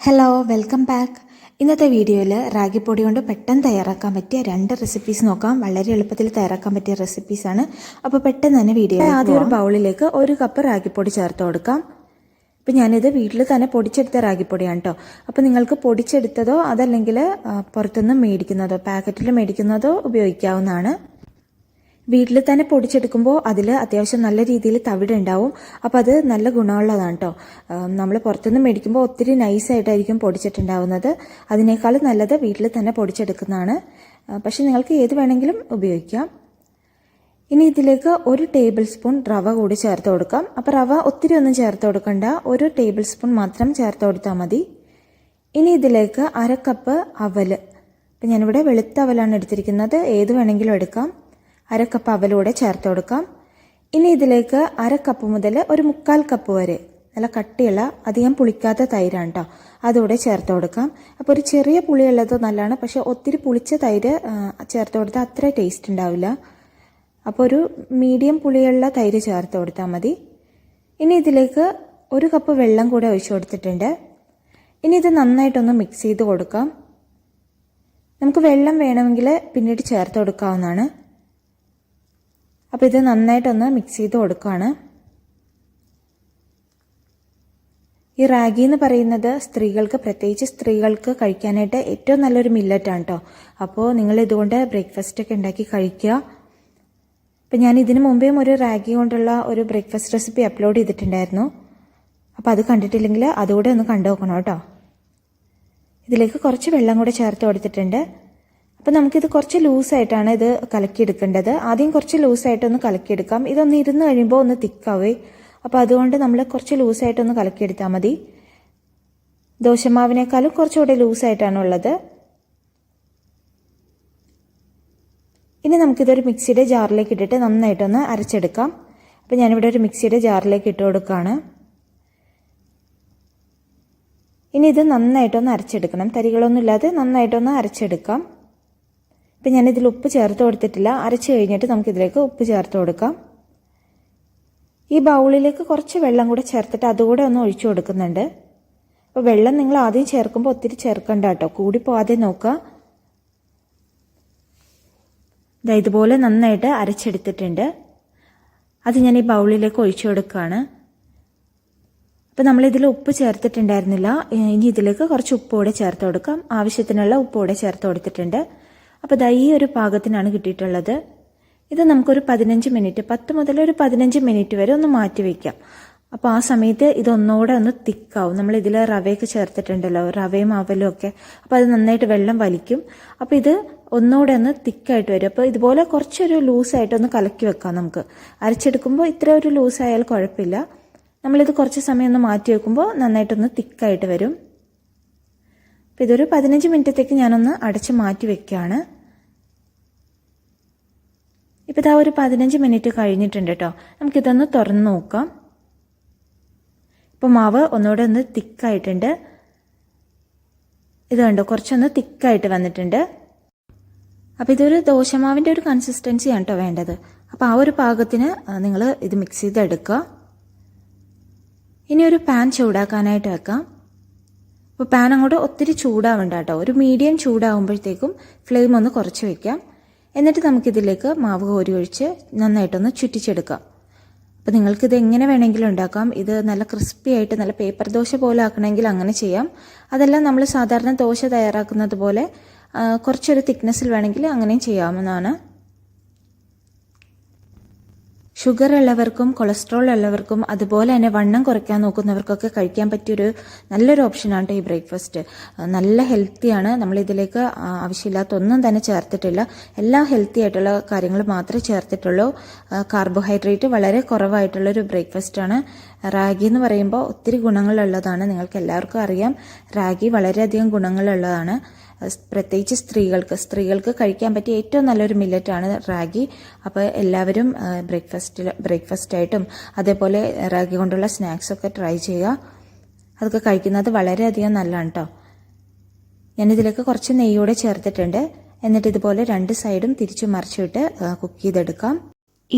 Hello welcome back ഇന്നത്തെ വീഡിയോയിൽ റാഗിപ്പൊടി കൊണ്ട് പെട്ടെന്ന് തയ്യാറാക്കാൻ പറ്റിയ രണ്ട് റെസിപ്പീസ് നോക്കാം. വളരെ എളുപ്പത്തിൽ തയ്യാറാക്കാൻ പറ്റിയ റെസിപ്പീസാണ് അപ്പോൾ പെട്ടെന്ന് തന്നെ വീഡിയോ ആദ്യം ഒരു ബൗളിലേക്ക് ഒരു കപ്പ് റാഗിപ്പൊടി ചേർത്ത് കൊടുക്കാം. ഇപ്പം ഞാനിത് വീട്ടിൽ തന്നെ പൊടിച്ചെടുത്ത റാഗിപ്പൊടിയാണ് കേട്ടോ അപ്പോൾ നിങ്ങൾക്ക് പൊടിച്ചെടുത്തതോ അതല്ലെങ്കിൽ പുറത്തുനിന്ന് മേടിക്കുന്നതോ പാക്കറ്റിൽ മേടിക്കുന്നതോ ഉപയോഗിക്കാവുന്നതാണ്. വീട്ടിൽ തന്നെ പൊടിച്ചെടുക്കുമ്പോൾ അതിൽ അത്യാവശ്യം നല്ല രീതിയിൽ തവിട് ഉണ്ടാവും. അപ്പോൾ അത് നല്ല ഗുണമുള്ളതാണ് കേട്ടോ നമ്മൾ പുറത്തുനിന്ന് മേടിക്കുമ്പോൾ ഒത്തിരി നൈസായിട്ടായിരിക്കും പൊടിച്ചിട്ടുണ്ടാവുന്നത്. അതിനേക്കാൾ നല്ലത് വീട്ടിൽ തന്നെ പൊടിച്ചെടുക്കുന്നതാണ്. പക്ഷേ നിങ്ങൾക്ക് ഏത് വേണമെങ്കിലും ഉപയോഗിക്കാം. ഇനി ഇതിലേക്ക് ഒരു ടേബിൾ സ്പൂൺ റവ കൂടി ചേർത്ത് കൊടുക്കാം. അപ്പോൾ റവ ഒത്തിരി ഒന്നും ചേർത്ത് കൊടുക്കണ്ട. ഒരു ടേബിൾ സ്പൂൺ മാത്രം ചേർത്ത് കൊടുത്താൽ മതി. ഇനി ഇതിലേക്ക് അര കപ്പ് അവൽ അപ്പം ഞാനിവിടെ വെളുത്ത അവലാണ് എടുത്തിരിക്കുന്നത്. ഏത് വേണമെങ്കിലും എടുക്കാം. അര കപ്പ് അവലൂടെ ചേർത്ത് കൊടുക്കാം. ഇനി ഇതിലേക്ക് അര കപ്പ് മുതൽ ഒരു മുക്കാൽ കപ്പ് വരെ. നല്ല കട്ടിയുള്ള അധികം പുളിക്കാത്ത തൈരാണ് കേട്ടോ അതുകൂടെ ചേർത്ത് കൊടുക്കാം. അപ്പോൾ ഒരു ചെറിയ പുളിയുള്ളത് നല്ലതാണ്. പക്ഷേ ഒത്തിരി പുളിച്ച തൈര് ചേർത്ത് കൊടുത്താൽ അത്ര ടേസ്റ്റ് ഉണ്ടാവില്ല. അപ്പോൾ ഒരു മീഡിയം പുളിയുള്ള തൈര് ചേർത്ത് കൊടുത്താൽ മതി. ഇനി ഇതിലേക്ക് ഒരു കപ്പ് വെള്ളം കൂടെ ഒഴിച്ചു കൊടുത്തിട്ടുണ്ട്. ഇനി ഇത് നന്നായിട്ടൊന്ന് മിക്സ് ചെയ്ത് കൊടുക്കാം. നമുക്ക് വെള്ളം വേണമെങ്കിൽ പിന്നീട് ചേർത്ത് കൊടുക്കാവുന്നതാണ്. അപ്പോൾ ഇത് നന്നായിട്ടൊന്ന് മിക്സ് ചെയ്ത് കൊടുക്കുകയാണ് ഈ റാഗി എന്ന് പറയുന്നത് സ്ത്രീകൾക്ക് പ്രത്യേകിച്ച് സ്ത്രീകൾക്ക് കഴിക്കാനായിട്ട് ഏറ്റവും നല്ലൊരു മില്ലറ്റാണ് കേട്ടോ അപ്പോൾ നിങ്ങൾ ഇതുകൊണ്ട് ബ്രേക്ക്ഫാസ്റ്റ് ഒക്കെ ഉണ്ടാക്കി കഴിക്കുക. അപ്പം ഞാൻ ഇതിനു മുമ്പേയും ഒരു റാഗി കൊണ്ടുള്ള ഒരു ബ്രേക്ക്ഫാസ്റ്റ് റെസിപ്പി അപ്ലോഡ് ചെയ്തിട്ടുണ്ടായിരുന്നു. അപ്പോൾ അത് കണ്ടിട്ടില്ലെങ്കിൽ അതുകൂടെ ഒന്ന് കണ്ടു നോക്കണം കേട്ടോ. ഇതിലേക്ക് കുറച്ച് വെള്ളം കൂടെ ചേർത്ത് കൊടുത്തിട്ടുണ്ട്. അപ്പോൾ നമുക്കിത് കുറച്ച് ലൂസായിട്ടാണ് ഇത് കലക്കിയെടുക്കേണ്ടത്. ആദ്യം കുറച്ച് ലൂസായിട്ടൊന്ന് കലക്കിയെടുക്കാം. ഇതൊന്ന് ഇരുന്ന് കഴിയുമ്പോൾ ഒന്ന് തിക്കാവേ. അപ്പോൾ അതുകൊണ്ട് നമ്മൾ കുറച്ച് ലൂസായിട്ടൊന്ന് കലക്കിയെടുത്താൽ മതി. ദോശമാവിനേക്കാളും കുറച്ചുകൂടെ ലൂസായിട്ടാണ് ഉള്ളത്. ഇനി നമുക്കിതൊരു മിക്സിയുടെ ജാറിലേക്ക് ഇട്ടിട്ട് നന്നായിട്ടൊന്ന് അരച്ചെടുക്കാം. അപ്പോൾ ഞാനിവിടെ ഒരു മിക്സിയുടെ ജാറിലേക്ക് ഇട്ട് കൊടുക്കുകയാണ് ഇനി ഇത് നന്നായിട്ടൊന്ന് അരച്ചെടുക്കണം. തരികളൊന്നും ഇല്ലാതെ നന്നായിട്ടൊന്ന് അരച്ചെടുക്കാം. ഇപ്പം ഞാനിതിൽ ഉപ്പ് ചേർത്ത് കൊടുത്തിട്ടില്ല. അരച്ച് കഴിഞ്ഞിട്ട് നമുക്കിതിലേക്ക് ഉപ്പ് ചേർത്ത് കൊടുക്കാം. ഈ ബൗളിലേക്ക് കുറച്ച് വെള്ളം കൂടെ ചേർത്തിട്ട് അതുകൂടെ ഒന്ന് ഒഴിച്ചു കൊടുക്കുന്നുണ്ട്. അപ്പോൾ വെള്ളം നിങ്ങൾ ആദ്യം ചേർക്കുമ്പോൾ ഒത്തിരി ചേർക്കണ്ട കേട്ടോ. കൂടിപ്പോവാതെ നോക്കുക. ഇതാ ഇതുപോലെ നന്നായിട്ട് അരച്ചെടുത്തിട്ടുണ്ട്. അത് ഞാൻ ഈ ബൗളിലേക്ക് ഒഴിച്ചു കൊടുക്കുകയാണ്. അപ്പോൾ നമ്മളിതിൽ ഉപ്പ് ചേർത്തിട്ടുണ്ടായിരുന്നില്ല. ഇനി ഇതിലേക്ക് കുറച്ച് ഉപ്പ് കൂടെ ചേർത്ത് കൊടുക്കാം. ആവശ്യത്തിനുള്ള ഉപ്പ് കൂടെ ചേർത്ത് കൊടുത്തിട്ടുണ്ട്. അപ്പോൾ ദാ ഈ ഒരു പാകത്തിനാണ് കിട്ടിയിട്ടുള്ളത്. ഇത് നമുക്കൊരു പതിനഞ്ച് മിനിറ്റ് പത്ത് മുതൽ ഒരു പതിനഞ്ച് മിനിറ്റ് വരെ ഒന്ന് മാറ്റി വയ്ക്കാം അപ്പോൾ ആ സമയത്ത് ഇതൊന്നുകൂടെ ഒന്ന് തിക്കാവും. നമ്മൾ ഇതിൽ റവയൊക്കെ ചേർത്തിട്ടുണ്ടല്ലോ റവയും അവലും ഒക്കെ. അപ്പോൾ അത് നന്നായിട്ട് വെള്ളം വലിക്കും. അപ്പോൾ ഇത് ഒന്നുകൂടെ ഒന്ന് തിക്കായിട്ട് വരും. അപ്പോൾ ഇതുപോലെ കുറച്ചൊരു ലൂസായിട്ട് ഒന്ന് കലക്കി വെക്കാം നമുക്ക്. അരച്ചെടുക്കുമ്പോൾ ഇത്ര ഒരു ലൂസായാൽ കുഴപ്പമില്ല. നമ്മളിത് കുറച്ച് സമയം ഒന്ന് മാറ്റി വെക്കുമ്പോൾ നന്നായിട്ടൊന്ന് തിക്കായിട്ട് വരും. അപ്പോൾ ഇതൊരു പതിനഞ്ച് മിനിറ്റത്തേക്ക് ഞാനൊന്ന് അടച്ച് മാറ്റി വെക്കുകയാണ് ഇപ്പോൾ ഇതാ ഒരു പതിനഞ്ച് മിനിറ്റ് കഴിഞ്ഞിട്ടുണ്ട് കേട്ടോ നമുക്കിതൊന്ന് തുറന്ന് നോക്കാം. ഇപ്പോൾ മാവ് ഒന്നുകൂടെ ഒന്ന് തിക്കായിട്ടുണ്ട്. ഇത് കണ്ടോ? കുറച്ചൊന്ന് തിക്കായിട്ട് വന്നിട്ടുണ്ട്. അപ്പോൾ ഇതൊരു ദോശമാവിന്റെ ഒരു കൺസിസ്റ്റൻസിയാണ് കേട്ടോ വേണ്ടത്. അപ്പോൾ ആ ഒരു പാകത്തിന് നിങ്ങൾ ഇത് മിക്സ് ചെയ്തെടുക്കുക. ഇനി ഒരു പാൻ ചൂടാക്കാനായിട്ട് വെക്കാം. അപ്പോൾ പാൻ അങ്ങോട്ട് ഒത്തിരി ചൂടാവണ്ട കേട്ടോ. ഒരു മീഡിയം ചൂടാവുമ്പോഴത്തേക്കും ഫ്ലെയിം ഒന്ന് കുറച്ച് വയ്ക്കാം എന്നിട്ട് നമുക്കിതിലേക്ക് മാവ് കോരി ഒഴിച്ച് നന്നായിട്ടൊന്ന് ചുറ്റിച്ചെടുക്കാം. അപ്പോൾ നിങ്ങൾക്കിത് എങ്ങനെ വേണമെങ്കിലും ഉണ്ടാക്കാം. ഇത് നല്ല ക്രിസ്പി ആയിട്ട് നല്ല പേപ്പർ ദോശ പോലെ ആക്കണമെങ്കിൽ അങ്ങനെ ചെയ്യാം. അതെല്ലാം നമ്മൾ സാധാരണ ദോശ തയ്യാറാക്കുന്നത് പോലെ കുറച്ചൊരു തിക്നെസ്സിൽ വേണമെങ്കിൽ അങ്ങനെയും ചെയ്യാവുന്നതാണ്. ഷുഗർ ഉള്ളവർക്കും കൊളസ്ട്രോൾ ഉള്ളവർക്കും അതുപോലെ തന്നെ വണ്ണം കുറയ്ക്കാൻ നോക്കുന്നവർക്കൊക്കെ കഴിക്കാൻ പറ്റിയൊരു നല്ലൊരു ഓപ്ഷനാണ് ഈ ബ്രേക്ക്ഫാസ്റ്റ് നല്ല ഹെൽത്തിയാണ് നമ്മൾ ഇതിലേക്ക് ആവശ്യമില്ലാത്ത ഒന്നും തന്നെ ചേർത്തിട്ടില്ല. എല്ലാ ഹെൽത്തി ആയിട്ടുള്ള കാര്യങ്ങൾ മാത്രമേ ചേർത്തിട്ടുള്ളൂ. കാർബോഹൈഡ്രേറ്റ് വളരെ കുറവായിട്ടുള്ളൊരു ബ്രേക്ക്ഫാസ്റ്റാണ് റാഗി എന്ന് പറയുമ്പോൾ ഒത്തിരി ഗുണങ്ങളുള്ളതാണ്. നിങ്ങൾക്ക് എല്ലാവർക്കും അറിയാം. റാഗി വളരെയധികം ഗുണങ്ങളുള്ളതാണ്. പ്രത്യേകിച്ച് സ്ത്രീകൾക്ക് സ്ത്രീകൾക്ക് കഴിക്കാൻ പറ്റിയ ഏറ്റവും നല്ലൊരു മില്ലറ്റാണ് റാഗി. അപ്പോൾ എല്ലാവരും ബ്രേക്ക്ഫാസ്റ്റിൽ ബ്രേക്ക്ഫാസ്റ്റായിട്ടും അതേപോലെ റാഗി കൊണ്ടുള്ള സ്നാക്സൊക്കെ ട്രൈ ചെയ്യുക. അതൊക്കെ കഴിക്കുന്നത് വളരെയധികം നല്ലതാണ് കേട്ടോ ഞാനിതിലേക്ക് കുറച്ച് നെയ്യോടെ ചേർത്തിട്ടുണ്ട്. എന്നിട്ട് ഇതുപോലെ രണ്ട് സൈഡും തിരിച്ചു മറിച്ചിട്ട് കുക്ക് ചെയ്തെടുക്കാം.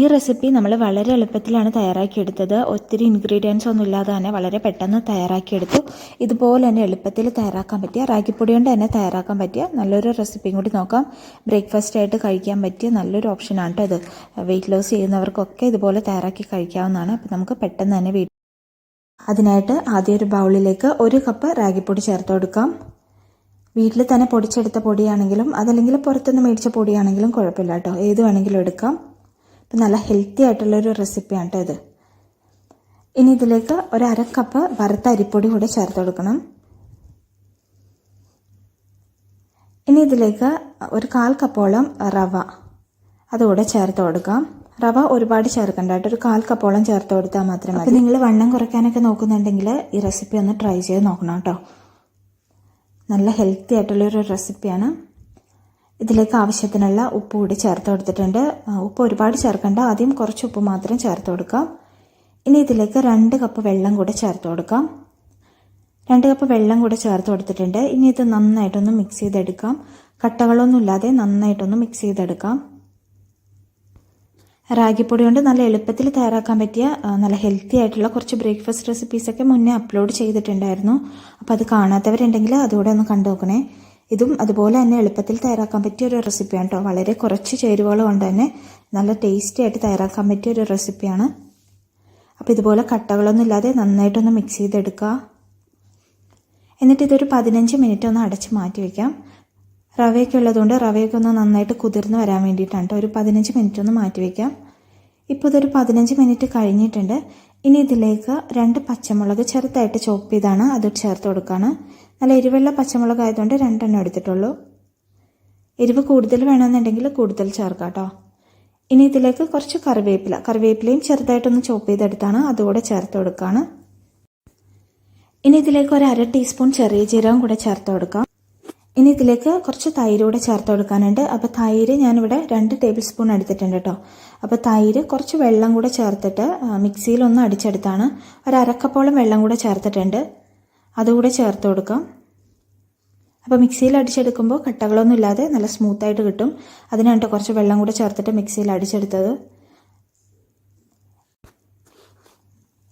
ഈ റെസിപ്പി നമ്മൾ വളരെ എളുപ്പത്തിലാണ് തയ്യാറാക്കിയെടുത്തത്. ഒത്തിരി ഇൻഗ്രീഡിയൻസ് ഒന്നും ഇല്ലാതെ തന്നെ വളരെ പെട്ടെന്ന് തയ്യാറാക്കിയെടുത്തു. ഇതുപോലെ തന്നെ എളുപ്പത്തിൽ തയ്യാറാക്കാൻ പറ്റിയ റാഗിപ്പൊടി കൊണ്ട് തന്നെ തയ്യാറാക്കാൻ പറ്റിയ നല്ലൊരു റെസിപ്പിയും കൂടി നോക്കാം. ബ്രേക്ക്ഫാസ്റ്റ് ആയിട്ട് കഴിക്കാൻ പറ്റിയ നല്ലൊരു ഓപ്ഷനാണ് കേട്ടോ ഇത്. വെയിറ്റ് ലോസ് ചെയ്യുന്നവർക്കൊക്കെ ഇതുപോലെ തയ്യാറാക്കി കഴിക്കാവുന്നതാണ്. അപ്പോൾ നമുക്ക് പെട്ടെന്ന് തന്നെ വീട്ടിൽ അതിനായിട്ട് ആദ്യം ഒരു ബൗളിലേക്ക് ഒരു കപ്പ് റാഗിപ്പൊടി ചേർത്ത് കൊടുക്കാം. വീട്ടിൽ തന്നെ പൊടിച്ചെടുത്ത പൊടിയാണെങ്കിലും അതല്ലെങ്കിൽ പുറത്തുനിന്ന് മേടിച്ച പൊടിയാണെങ്കിലും കുഴപ്പമില്ല കേട്ടോ ഏത് വേണമെങ്കിലും എടുക്കാം. അപ്പം നല്ല ഹെൽത്തി ആയിട്ടുള്ളൊരു റെസിപ്പിയാണ് കേട്ടോ ഇത്. ഇനി ഇതിലേക്ക് ഒരു അര കപ്പ് വറുത്ത അരിപ്പൊടി കൂടെ ചേർത്ത് കൊടുക്കണം. ഇനി ഇതിലേക്ക് ഒരു കാൽ കപ്പോളം റവ അതുകൂടെ ചേർത്ത് കൊടുക്കാം. റവ ഒരുപാട് ചേർക്കണ്ട. ഒരു കാൽ കപ്പോളം ചേർത്ത് കൊടുത്താൽ മാത്രമേ മതി. നിങ്ങൾ വണ്ണം കുറയ്ക്കാനൊക്കെ നോക്കുന്നുണ്ടെങ്കിൽ ഈ റെസിപ്പി ഒന്ന് ട്രൈ ചെയ്ത് നോക്കണം കേട്ടോ. നല്ല ഹെൽത്തി ആയിട്ടുള്ളൊരു റെസിപ്പിയാണ് ഇതിലേക്ക് ആവശ്യത്തിനുള്ള ഉപ്പ് കൂടി ചേർത്ത് കൊടുത്തിട്ടുണ്ട്. ഉപ്പ് ഒരുപാട് ചേർക്കണ്ട. ആദ്യം കുറച്ച് ഉപ്പ് മാത്രം ചേർത്ത് കൊടുക്കാം ഇനി ഇതിലേക്ക് രണ്ട് കപ്പ് വെള്ളം കൂടെ ചേർത്ത് കൊടുക്കാം. രണ്ട് കപ്പ് വെള്ളം കൂടെ ചേർത്ത് കൊടുത്തിട്ടുണ്ട്. ഇനി ഇത് നന്നായിട്ടൊന്ന് മിക്സ് ചെയ്തെടുക്കാം. കട്ടകളൊന്നും ഇല്ലാതെ നന്നായിട്ടൊന്ന് മിക്സ് ചെയ്തെടുക്കാം. റാഗിപ്പൊടി കൊണ്ട് നല്ല എളുപ്പത്തിൽ തയ്യാറാക്കാൻ പറ്റിയ നല്ല ഹെൽത്തി ആയിട്ടുള്ള കുറച്ച് ബ്രേക്ക്ഫാസ്റ്റ് റെസിപ്പീസൊക്കെ മുന്നേ അപ്ലോഡ് ചെയ്തിട്ടുണ്ടായിരുന്നു. അപ്പോൾ അത് കാണാത്തവരുണ്ടെങ്കിൽ അതുകൂടെ ഒന്ന് കണ്ടു നോക്കണേ. ഇതും അതുപോലെ തന്നെ എളുപ്പത്തിൽ തയ്യാറാക്കാൻ പറ്റിയ ഒരു റെസിപ്പിയാണ് കേട്ടോ വളരെ കുറച്ച് ചേരുവകൾ കൊണ്ട് തന്നെ. നല്ല ടേസ്റ്റി ആയിട്ട് തയ്യാറാക്കാൻ പറ്റിയ ഒരു റെസിപ്പിയാണ് അപ്പോൾ ഇതുപോലെ കട്ടകളൊന്നും ഇല്ലാതെ നന്നായിട്ടൊന്ന് മിക്സ് ചെയ്തെടുക്കുക. എന്നിട്ട് ഇതൊരു പതിനഞ്ച് മിനിറ്റ് ഒന്ന് അടച്ച് മാറ്റി വയ്ക്കാം റവയൊക്കെ ഉള്ളതുകൊണ്ട് റവയൊക്കെ ഒന്ന് നന്നായിട്ട് കുതിർന്ന് വരാൻ വേണ്ടിയിട്ടാണ് ഒരു പതിനഞ്ച് മിനിറ്റ് ഒന്ന് മാറ്റി വയ്ക്കാം ഇപ്പോൾ ഇതൊരു പതിനഞ്ച് മിനിറ്റ് കഴിഞ്ഞിട്ടുണ്ട്. ഇനി ഇതിലേക്ക് രണ്ട് പച്ചമുളക് ചെറുതായിട്ട് ചോപ്പ് ചെയ്താണ്. അത് ചേർത്ത് കൊടുക്കുകയാണ് നല്ല എരിവുള്ള പച്ചമുളക് ആയതുകൊണ്ട് രണ്ടെണ്ണം എടുത്തിട്ടുള്ളൂ. എരിവ് കൂടുതൽ വേണമെന്നുണ്ടെങ്കിൽ കൂടുതൽ ചേർക്കാം കേട്ടോ. ഇനി ഇതിലേക്ക് കുറച്ച് കറിവേപ്പില. കറിവേപ്പിലയും ചെറുതായിട്ടൊന്ന് ചോപ്പ് ചെയ്തെടുത്താണ്. അതുകൂടെ ചേർത്ത് കൊടുക്കുകയാണ് ഇനി ഇതിലേക്ക് ഒരു അര ടീസ്പൂൺ ചെറിയ ജീരകം കൂടെ ചേർത്ത് കൊടുക്കാം. ഇനി ഇതിലേക്ക് കുറച്ച് തൈര് കൂടെ ചേർത്ത് കൊടുക്കാനുണ്ട്. അപ്പോൾ തൈര് ഞാനിവിടെ രണ്ട് ടേബിൾ സ്പൂൺ എടുത്തിട്ടുണ്ട് കേട്ടോ. അപ്പോൾ തൈര് കുറച്ച് വെള്ളം കൂടെ ചേർത്തിട്ട് മിക്സിയിൽ ഒന്ന് അടിച്ചെടുത്താണ്. ഒരു അരക്കപ്പോളം വെള്ളം കൂടെ ചേർത്തിട്ടുണ്ട്. അതുകൂടെ ചേർത്ത് കൊടുക്കാം. അപ്പോൾ മിക്സിയിൽ അടിച്ചെടുക്കുമ്പോൾ കട്ടകളൊന്നും ഇല്ലാതെ നല്ല സ്മൂത്തായിട്ട് കിട്ടും. അതിനാണ് കുറച്ച് വെള്ളം കൂടെ ചേർത്തിട്ട് മിക്സിയിൽ അടിച്ചെടുത്തത്.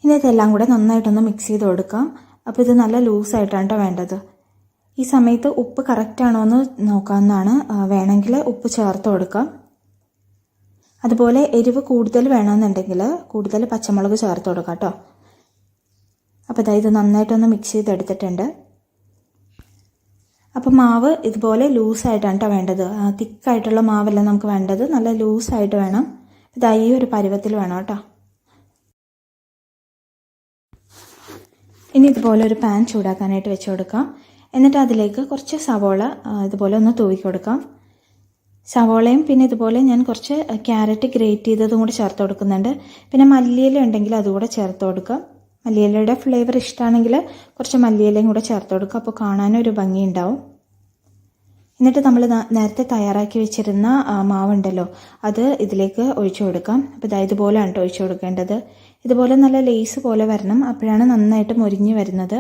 ഇനി ഇതെല്ലാം കൂടെ നന്നായിട്ടൊന്ന് മിക്സ് ചെയ്ത് കൊടുക്കാം. അപ്പോൾ ഇത് നല്ല ലൂസായിട്ടാണ് വേണ്ടത്. ഈ സമയത്ത് ഉപ്പ് കറക്റ്റ് ആണോ എന്ന് നോക്കാവുന്നതാണ്. വേണമെങ്കിൽ ഉപ്പ് ചേർത്ത് കൊടുക്കാം. അതുപോലെ എരിവ് കൂടുതൽ വേണമെന്നുണ്ടെങ്കിൽ കൂടുതൽ പച്ചമുളക് ചേർത്ത് കൊടുക്കാം കേട്ടോ അപ്പോൾ അതായത് നന്നായിട്ടൊന്ന് മിക്സ് ചെയ്തെടുത്തിട്ടുണ്ട്. അപ്പോൾ മാവ് ഇതുപോലെ ലൂസായിട്ടാണ് കേട്ടോ വേണ്ടത്. തിക്കായിട്ടുള്ള മാവല്ല നമുക്ക് വേണ്ടത്. നല്ല ലൂസായിട്ട് വേണം. ഇതാ ഈ ഒരു പരുവത്തിൽ വേണം കേട്ടോ ഇനി ഇതുപോലെ ഒരു പാൻ ചൂടാക്കാനായിട്ട് വെച്ച് കൊടുക്കാം. എന്നിട്ട് അതിലേക്ക് കുറച്ച് സവോള ഇതുപോലെ ഒന്ന് തൂവി കൊടുക്കാം. സവോളയും പിന്നെ ഇതുപോലെ ഞാൻ കുറച്ച് ക്യാരറ്റ് ഗ്രേറ്റ് ചെയ്തതും കൂടി ചേർത്ത് കൊടുക്കുന്നുണ്ട്. പിന്നെ മല്ലിയില ഉണ്ടെങ്കിൽ അതുകൂടെ ചേർത്ത് കൊടുക്കാം. മല്ലിയിലയുടെ ഫ്ലേവർ ഇഷ്ടമാണെങ്കിൽ കുറച്ച് മല്ലിയിലയും കൂടെ ചേർത്ത് കൊടുക്കുക. അപ്പോൾ കാണാനൊരു ഭംഗി ഉണ്ടാവും എന്നിട്ട് നമ്മൾ നേരത്തെ തയ്യാറാക്കി വെച്ചിരുന്ന മാവുണ്ടല്ലോ അത് ഇതിലേക്ക് ഒഴിച്ചു കൊടുക്കാം. അപ്പോൾ ഇതാ ഇതുപോലെയാണ് കേട്ടോ ഒഴിച്ചു കൊടുക്കേണ്ടത്. ഇതുപോലെ നല്ല ലേസ് പോലെ വരണം. അപ്പോഴാണ് നന്നായിട്ട് മുരിഞ്ഞ് വരുന്നത്.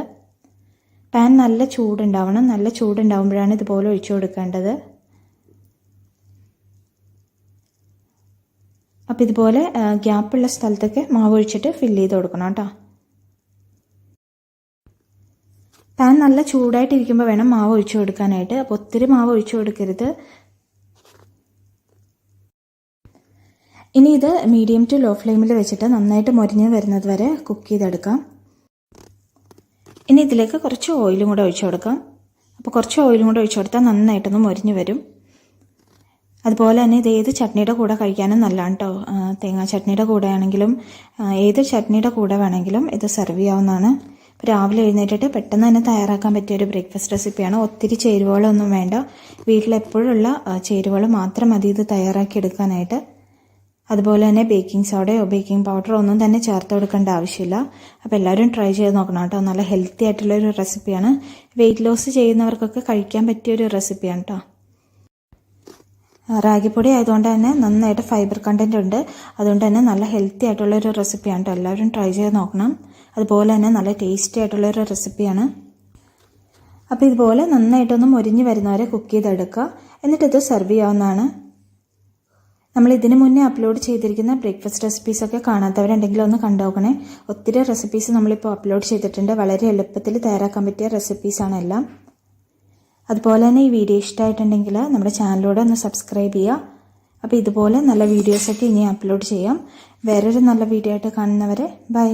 പാൻ നല്ല ചൂടുണ്ടാവണം. നല്ല ചൂടുണ്ടാവുമ്പോഴാണ് ഇതുപോലെ ഒഴിച്ചു കൊടുക്കേണ്ടത്. അപ്പോൾ ഇതുപോലെ ഗ്യാപ്പുള്ള സ്ഥലത്തൊക്കെ മാവ് ഒഴിച്ചിട്ട് ഫില്ല് ചെയ്ത് കൊടുക്കണം കേട്ടോ പാൻ നല്ല ചൂടായിട്ടിരിക്കുമ്പോൾ വേണം മാവ് ഒഴിച്ചു കൊടുക്കാനായിട്ട്. അപ്പോൾ ഒത്തിരി മാവ് ഒഴിച്ചു കൊടുക്കരുത്. ഇനി ഇത് മീഡിയം ടു ലോ ഫ്ലെയിമിൽ വെച്ചിട്ട് നന്നായിട്ട് മൊരിഞ്ഞ് വരുന്നത് വരെ കുക്ക് ചെയ്തെടുക്കാം. ഇനി ഇതിലേക്ക് കുറച്ച് ഓയിലും കൂടെ ഒഴിച്ചു കൊടുക്കാം. അപ്പോൾ കുറച്ച് ഓയിലും കൂടെ ഒഴിച്ചു കൊടുത്താൽ നന്നായിട്ടൊന്ന് മൊരിഞ്ഞ് വരും. അതുപോലെ തന്നെ ഇത് ഏത് ചട്നിയുടെ കൂടെ കഴിക്കാനും നല്ലതാണ് കേട്ടോ തേങ്ങാ ചട്നിയുടെ കൂടെ ആണെങ്കിലും ഏത് ചട്നിയുടെ കൂടെ വേണമെങ്കിലും ഇത് സെർവ് ചെയ്യാവുന്നതാണ്. രാവിലെ എഴുന്നേറ്റിട്ട് പെട്ടെന്ന് തന്നെ തയ്യാറാക്കാൻ പറ്റിയ ഒരു ബ്രേക്ക്ഫാസ്റ്റ് റെസിപ്പിയാണ് ഒത്തിരി ചേരുവകളൊന്നും വേണ്ട. വീട്ടിലെപ്പോഴുള്ള ചേരുവകൾ മാത്രം മതി ഇത് തയ്യാറാക്കി എടുക്കാനായിട്ട്. അതുപോലെ തന്നെ ബേക്കിംഗ് സോഡയോ ബേക്കിംഗ് പൗഡറോ ഒന്നും തന്നെ ചേർത്ത് കൊടുക്കേണ്ട ആവശ്യമില്ല. അപ്പോൾ എല്ലാവരും ട്രൈ ചെയ്ത് നോക്കണം കേട്ടോ. നല്ല ഹെൽത്തി ആയിട്ടുള്ള ഒരു റെസിപ്പിയാണ് വെയിറ്റ് ലോസ് ചെയ്യുന്നവർക്കൊക്കെ കഴിക്കാൻ പറ്റിയ ഒരു റെസിപ്പിയാണ് കേട്ടോ റാഗിപ്പൊടി ആയതുകൊണ്ട് തന്നെ നന്നായിട്ട് ഫൈബർ കണ്ടന്റ് ഉണ്ട്. അതുകൊണ്ട് തന്നെ നല്ല ഹെൽത്തി ആയിട്ടുള്ളൊരു റെസിപ്പിയാണ് കേട്ടോ എല്ലാവരും ട്രൈ ചെയ്ത് നോക്കണം. അതുപോലെ തന്നെ നല്ല ടേസ്റ്റി ആയിട്ടുള്ളൊരു റെസിപ്പിയാണ് അപ്പോൾ ഇതുപോലെ നന്നായിട്ടൊന്ന് മൊരിഞ്ഞ് വരുന്നവരെ കുക്ക് ചെയ്തെടുക്കുക. എന്നിട്ട് ഇത് സെർവ് ചെയ്യാവുന്നതാണ്. നമ്മൾ ഇതിനു മുന്നേ അപ്ലോഡ് ചെയ്തിരിക്കുന്ന ബ്രേക്ക്ഫാസ്റ്റ് റെസിപ്പീസൊക്കെ കാണാത്തവരുണ്ടെങ്കിൽ ഒന്ന് കണ്ടുനോക്കണേ ഒത്തിരി റെസിപ്പീസ് നമ്മളിപ്പോൾ അപ്ലോഡ് ചെയ്തിട്ടുണ്ട്. വളരെ എളുപ്പത്തിൽ തയ്യാറാക്കാൻ പറ്റിയ റെസിപ്പീസാണ് എല്ലാം. അതുപോലെ തന്നെ ഈ വീഡിയോ ഇഷ്ടമായിട്ടുണ്ടെങ്കിൽ നമ്മുടെ ചാനലിലൂടെ ഒന്ന് സബ്സ്ക്രൈബ് ചെയ്യുക. അപ്പോൾ ഇതുപോലെ നല്ല വീഡിയോസൊക്കെ ഇനി അപ്ലോഡ് ചെയ്യാം. വേറൊരു നല്ല വീഡിയോ ആയിട്ട് കാണുന്നവരെ ബൈ